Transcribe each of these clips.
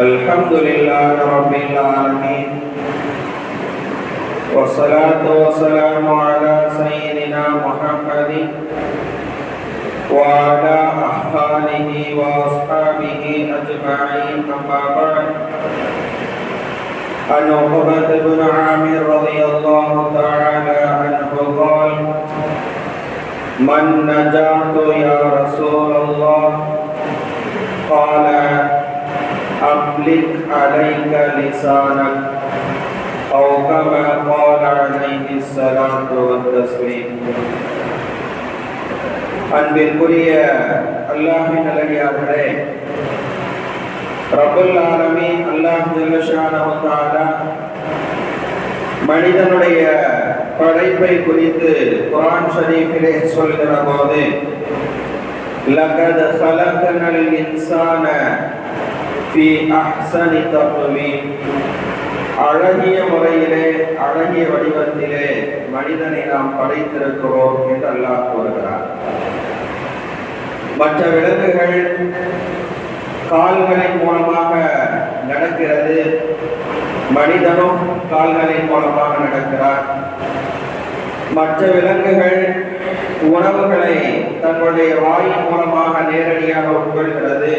الحمد لله رب العالمين. والصلاة والسلام على سيدنا محمد وعلى أهله وأصحابه أجمعين. أما بعد عن عقبة بن عامر رضي الله تعالى عنه قال من نجعت يا رسول الله؟ قال أملك عليك لسانك أو كما قال عليه الصلاة والتسليم அன்பிற்குரிய அல்லாஹின் நல்லடியார்களே ரபுல் ஆலமீன் அல்லாஹ் ஜல்லஷானஹு தஆலா மனிதனுடைய படைப்பை குறித்து குர்ஆன் ஷரீஃபிலே சொல்கிற போது லகத் خلقنا الانسان ஃபி அஹ்சனி தக்வீம் அழகிய முறையிலே அழகிய வடிவத்திலே மனிதனை நாம் படைத்திருக்கிறோம் என்று அல்லாஹ் கூறுகிறார் மற்ற விலங்குகள் கால்களின் மூலமாக நடக்கிறது. மனிதனும் கால்களின் மூலமாக நடக்கிறார். மற்ற விலங்குகள் உணவுகளை தன்னுடைய வாயின் மூலமாக நேரடியாக உட்கொள்கிறது.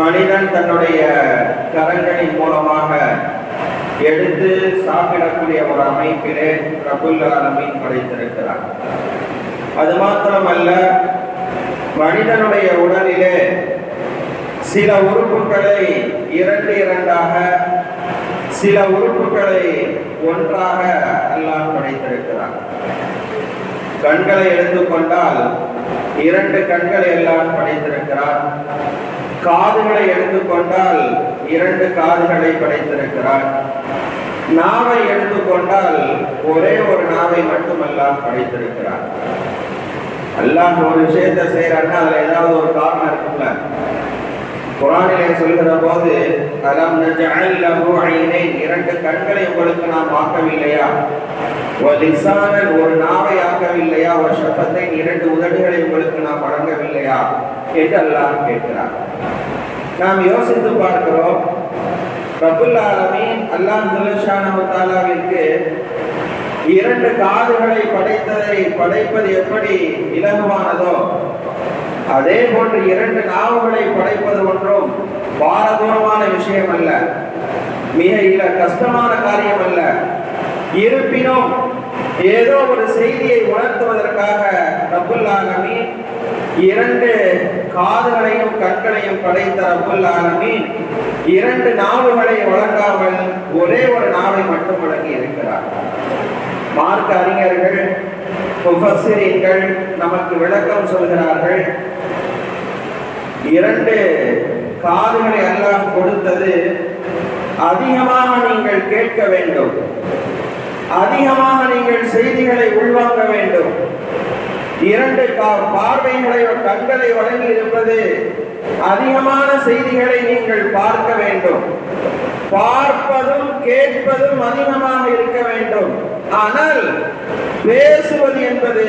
மனிதன் தன்னுடைய கரங்களின் மூலமாக எடுத்து சாப்பிடக்கூடிய ஒரு அமைப்பிலே ரபுல் ஆலமீன் படைத்திருக்கிறார். அது மாத்திரமல்ல மனிதனுடைய உடலிலே சில உறுப்புகளை இரண்டு இரண்டாக சில உறுப்புகளை ஒன்றாக அல்லாஹ் படைத்திருக்கிறார் கண்களை எடுத்துக்கொண்டால் இரண்டு கண்களை எல்லாம் படைத்திருக்கிறார். காதுகளை எடுத்துக்கொண்டால் இரண்டு காதுகளை படைத்திருக்கிறார். நாவை எடுத்துக்கொண்டால் ஒரே ஒரு நாவை மட்டுமெல்லாம் படைத்திருக்கிறார். அல்லாஹ் ஒரு விஷயத்தை செய்யறான்னா அதுல ஏதாவது ஒரு காரணம் இருக்குல்ல குரானிலே சொல்கிற போது அலம் இரண்டு கண்களை உங்களுக்கு நாம் ஆக்கவில்லையா? வலிசானன் ஒரு நாவை ஆக்கவில்லையா? ஒரு ஷஃபத்தை இரண்டு உதடுகளை உங்களுக்கு நாம் வழங்கவில்லையா? என்று அல்லாஹ் கேட்கிறார் நாம் யோசித்து பார்க்கிறோம் ரபுல் அல்லாஹ் ஜல்லஷானஹு இரண்டு காதுகளை படைத்ததை படைப்பது எப்படி? இலகுவானதோ? அதே போன்று இரண்டு நாவுகளை படைப்பது ஒன்றும் பாரதூரமான விஷயம் அல்ல மிக இல கஷ்டமான காரியம் அல்ல இருப்பினும் ஏதோ ஒரு செய்தியை உணர்த்துவதற்காக ரபுல் ஆலமீன் இரண்டு காதுகளையும் கண்களையும் படைத்த ரபுல் ஆலமீன் இரண்டு நாவுகளை வழங்காமல் ஒரே ஒரு நாவை மட்டும் வழங்கி இருக்கிறார் மார்க்க அறிஞர்கள் முஃபஸ்ஸிரீன்கள் நமக்கு விளக்கம் சொல்கிறார்கள். இரண்டு காதுகளை அல்லாஹ் கொடுத்தது அதிகமாக நீங்கள் கேட்க வேண்டும். அதிகமாக நீங்கள் செய்திகளை உள்வாங்க வேண்டும். இரண்டு கா- பார்வைகளை கண்களை வழங்கி இருப்பது அதிகமான செய்திகளை நீங்கள் பார்க்க வேண்டும். பார்ப்பதும் கேட்பதும் அதிகமாக இருக்க வேண்டும். ஆனால் பேசுவது என்பது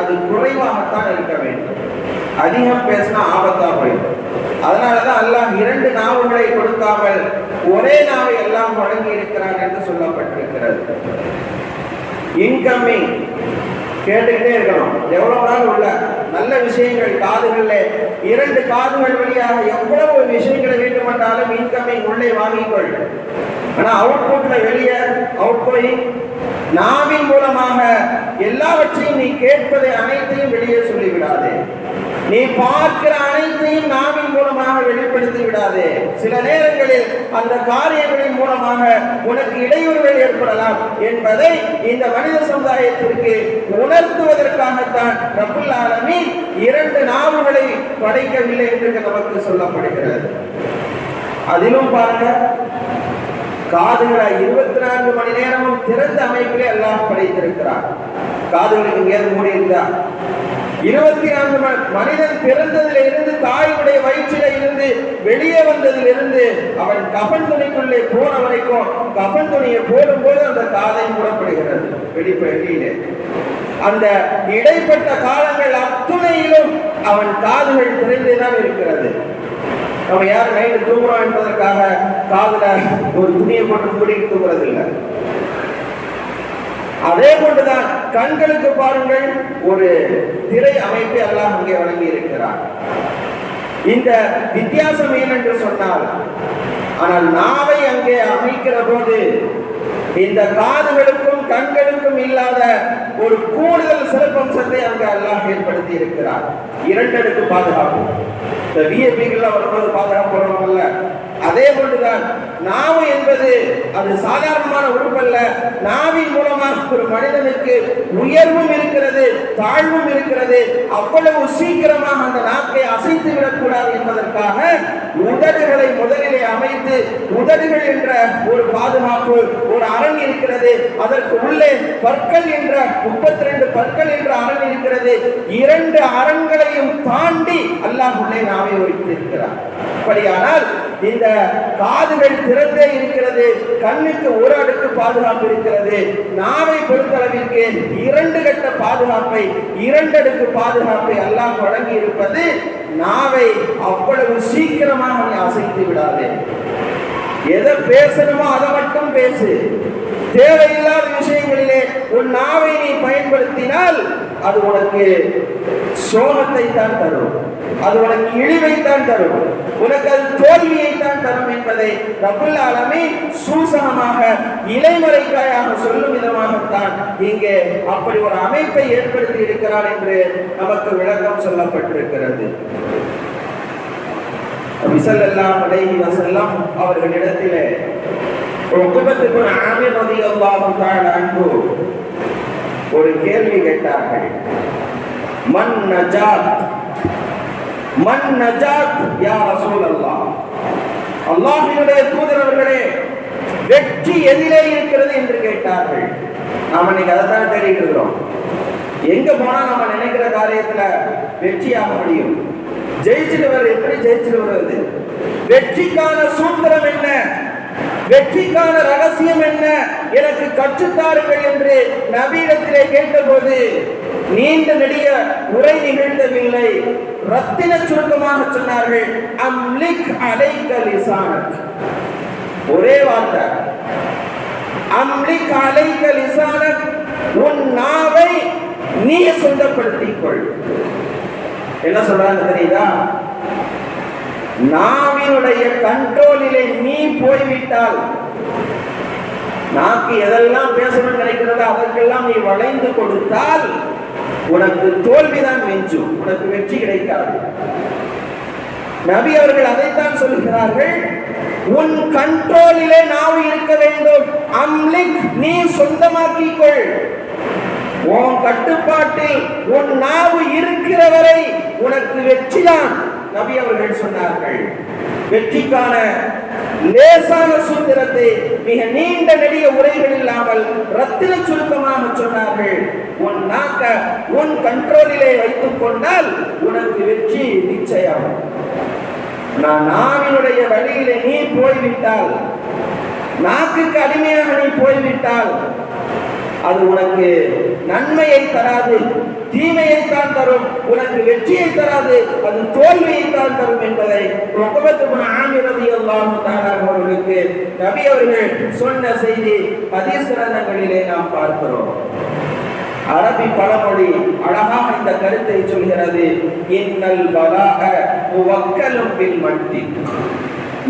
அது குறைவாகத்தான் இருக்க வேண்டும். அதிகம் பேசினா ஆபத்தா போயிடும். அதனாலதான் அல்லாஹ் இரண்டு நாவுகளை கொடுக்காமல் ஒரே நாவை எல்லாம் வழங்கி இருக்கிறான் என்று சொல்லப்பட்டிருக்கிறது. இன்கமிங் கேட்டுக்கிட்டே இருக்கணும். எவ்வளவு நாள் உள்ள நல்ல விஷயங்கள் காதுகள்ல இரண்டு காதுகள் வழியாக எவ்வளவு விஷயங்களை வேண்டுமென்றாலும் இன்கமிங் உள்ளே வாங்கிக்கொள். ஆனா அவுட்புட்ல வெளியே அவுட் கோயிங் நாவின் மூலமாக எல்லாவற்றையும் நீ கேட்பதை அனைத்தையும் வெளியே சொல்லிவிடாதே. நீ பார்க்கிற அனைத்தையும் நாவின் மூலமாக வெளிப்படுத்தி விடாதே. சில நேரங்களில் அந்த காரியங்களின் மூலமாக உனக்கு இடையூறுகள் ஏற்படலாம் என்பதை இந்த மனித சமுதாயத்திற்கு உணர்த்துவதற்காகத்தான் ரபுல் ஆலமி இரண்டு நாவுகளை படைக்கவில்லை என்று நமக்கு சொல்லப்படுகிறது. அதிலும் பாருங்க காதுகளை இருபத்தி நான்கு மணி நேரமும் திறந்த அமைப்பிலே எல்லாம் படைத்திருக்கிறார். காதுகளுக்கு எங்கேயாவது மூடி இருந்தா இருபத்தி நான்கு மனிதன் பிறந்ததில் இருந்து தாயுடைய வயிற்றில இருந்து வெளியே வந்ததிலிருந்து அவன் கபன் துணிக்குள்ளே போன வரைக்கும் கபன் துணியை போடும்போது அந்த காதை மூடப்படுகிறது வெளிப்படையிலே அந்த இடைப்பட்ட காலங்கள் அத்துணையிலும் அவன் காதுகள் திறந்தேதான் இருக்கிறது. நம்ம யாரும் நைட்டு தூங்குறோம் என்பதற்காக காதுல ஒரு துணியை போட்டு மூடிட்டு தூங்குறது இல்லை அதே போன்றுதான் கண்களுக்கு பாருங்கள் ஒரு திரை அமைப்பை எல்லாம் அங்கே வழங்கி இருக்கிறார் இந்த வித்தியாசம் ஏனென்று சொன்னால் ஆனால் நாவை அங்கே அமைக்கிற போது இந்த காதுகளுக்கும் கண்களுக்கும் இல்லாத ஒரு கூடுதல் சிறப்பம்சத்தை அங்கே அல்லாஹ் ஏற்படுத்தி இருக்கிறார் இரண்டடுக்கு பாதுகாப்பு. இந்த விஐபிகள்லாம் வரும்போது பாதுகாப்பு வருவாங்கல்ல அதே போன்றுதான் நாவு என்பது அது சாதாரணமான உறுப்பல்ல. நாவின் மூலமாக ஒரு மனிதனுக்கு உயர்வும் இருக்கிறது தாழ்வும் இருக்கிறது. அவ்வளவு சீக்கிரமாக அந்த நாக்கை அசைத்து விடக்கூடாது என்பதற்காக உதடுகளை முதலிலே அமைத்து உதடுகள் என்ற ஒரு பாதுகாப்பு ஒரு அரண் இருக்கிறது. அதற்கு உள்ளே பற்கள் என்ற முப்பத்தி ரெண்டு பற்கள் என்ற அரண் இருக்கிறது. இரண்டு அரண்களையும் தாண்டி அல்லாஹ் உள்ளே நாவை வைத்திருக்கிறார் அப்படியானால் இந்த காதுகள் திறந்தே இருக்கிறது. கண்ணுக்கு ஒரு அடுக்கு பாதுகாப்பு இருக்கிறது. நாவை பொறுத்தளவிற்கு இரண்டு கட்ட பாதுகாப்பை இரண்டு அடுக்கு பாதுகாப்பை எல்லாம் வழங்கி இருப்பது நாவை அவ்வளவு சீக்கிரமாக நீ அசைத்து விடாது. எதை பேசணுமோ அதை மட்டும் பேசு. தேவையில்லாத விஷயங்களிலே உன் நாவை நீ பயன்படுத்தினால் அது உனக்கு சோகத்தை தான் தரும். அது உனக்கு இழிவை தான் தரும். உனக்கு அது தோல்வியை தான் தரும் என்பதை ரபுல் ஆலமி சூசகமாக இலைமறைக்காயாக சொல்லும் விதமாகத்தான் இங்கே அப்படி ஒரு அமைப்பை ஏற்படுத்தி இருக்கிறார் என்று நமக்கு விளக்கம் சொல்லப்பட்டிருக்கிறது. விசல்லல்லாம் அலைஹி வசல்லம் அவர்களிடத்திலே உக்குபத்துக்கு ஆமீர் ஒரு கேள்வி கேட்டார்கள். மன் நஜாத் மன் நஜாத் யா ரசூலல்லாஹ். அல்லாஹ்வினுடைய அல்லாஹினுடைய தூதரவர்களே வெற்றி எதிலே இருக்கிறது என்று கேட்டார்கள். நாம இன்னைக்கு அதை தான் தேடிட்டு இருக்கிறோம். எங்க போனா நம்ம நினைக்கிற காரியத்துல வெற்றியாக முடியும்? ஜெயிச்சுட்டு வர எப்படி? ஜெயிச்சுட்டு வருவது? வெற்றிக்கான சூத்திரம் என்ன? வெற்றிக்கான ரகசியம் என்ன? எனக்கு கற்றுத்தாருங்கள் என்று நவீனத்திலே கேட்டபோது நீண்ட நெடிய உரை நிகழ்த்தவில்லை ரத்தின சுருக்கமாக சொன்னார்கள் அம்லிக் அலைக லிசானக். ஒரே வார்த்தை. அம்லிக் அலைக்க உன் நாவை நீ சொந்தப்படுத்திக் கொள் என்ன சொல்றாங்க தெரியுதா? நாவினுடைய கண்ட்ரோலிலே நீ போய்விட்டால் நாக்கு எதெல்லாம் பேசணும் நினைக்கிறதோ அதற்கெல்லாம் நீ வளைந்து கொடுத்தால் உனக்கு தோல்விதான் மிஞ்சும் உனக்கு வெற்றி கிடைக்காது. நபி அவர்கள் அதைத்தான் சொல்கிறார்கள் உன் கண்ட்ரோலிலே நாவு இருக்க வேண்டும். அம்லிக் நீ சொந்தமாக்கிக்கொள். உன் கட்டுப்பாட்டில் உன் நாவு இருக்கிற வரை உனக்கு வெற்றிதான். நபி அவர்கள் சொன்னார்கள். வெற்றிக்கான லேசான சூத்திரத்தை மிக நீண்ட நெடிய உரைகள் இல்லாமல் ரத்தின சுருக்கமாக சொன்னார்கள். உன் நாக்க உன் கண்ட்ரோலிலே வைத்துக் கொண்டால் உனக்கு வெற்றி நிச்சயம். நான் நாவினுடைய வழியிலே நீ போய்விட்டால் நாக்குக்கு அடிமையாக நீ போய்விட்டால் அது உனக்கு நன்மையை தராது தீமையை தான் தரும் உனக்கு வெற்றியை தராது அது தோல்வியை தான் தரும் என்பதை ஆமிரதி நபி அவர்கள் சொன்ன செய்தி ஹதீஸ் கிரந்தங்களிலே நாம் பார்க்கிறோம். அரபி பழமொழி அழகாக இந்த கருத்தை சொல்கிறது இன்னல் பலாக முவக்கலும் பின் மட்டி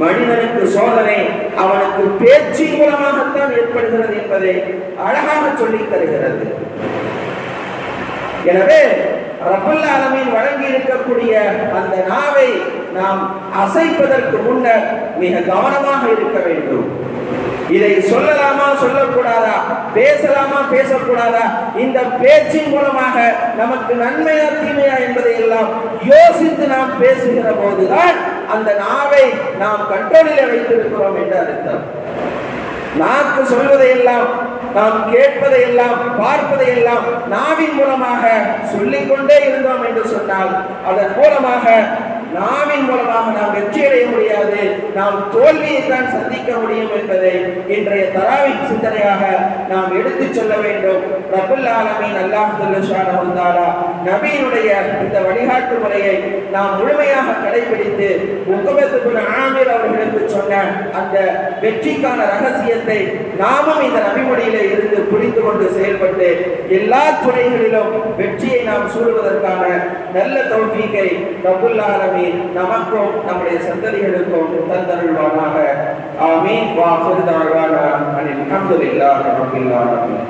மனிதனுக்கு சோதனை அவனுக்கு பேச்சு மூலமாகத்தான் ஏற்படுகிறது என்பதை அழகாக சொல்லி தருகிறது. எனவே ரபுல் ஆலமீன் வழங்கி இருக்கக்கூடிய அந்த நாவை நாம் அசைப்பதற்கு முன்னர் மிக கவனமாக இருக்க வேண்டும். இதை சொல்லலாமா சொல்லக்கூடாதா பேசலாமா பேசக்கூடாதா? இந்த பேச்சின் மூலமாக நமக்கு நன்மையா தீமையா என்பதை எல்லாம் யோசித்து நாம் பேசுகிற போதுதான் அந்த நாவை நாம் கண்ட்ரோலில் வைத்திருக்கிறோம் என்று அர்த்தம். நாக்கு சொல்வதையெல்லாம் நாம் கேட்பதை எல்லாம் பார்ப்பதை எல்லாம் நாவின் மூலமாக சொல்லிக்கொண்டே இருந்தோம் என்று சொன்னால் அதன் மூலமாக நாவின் மூலமாக நாம் வெற்றி நாம் தோல்வியை தான் சந்திக்க முடியும் என்பதை இன்றைய தராவி சிந்தனையாக நாம் எடுத்துச் சொல்ல வேண்டும். ரபுல் ஆலமின் அல்லாம் வந்தாரா நபியினுடைய இந்த வழிகாட்டு முறையை நாம் முழுமையாக கடைபிடித்து முகமது ஆமீர் அவர்களுக்கு சொன்ன அந்த வெற்றிக்கான ரகசியத்தை நாமும் இந்த நபிமொழியில இருந்து புரிந்து கொண்டு செயல்பட்டு எல்லா துறைகளிலும் வெற்றியை நாம் சூடுவதற்கான நல்ல தௌஃபீகை ரபுல் ஆலமின் நமக்கும் நம்முடைய சந்ததிகளுக்கும் தந்தருள்வானாக ஆமீன். வாஹிர் தாழ்வானா அனில் அல்ஹம்துலில்லாஹி ரப்பில் ஆலமீன்.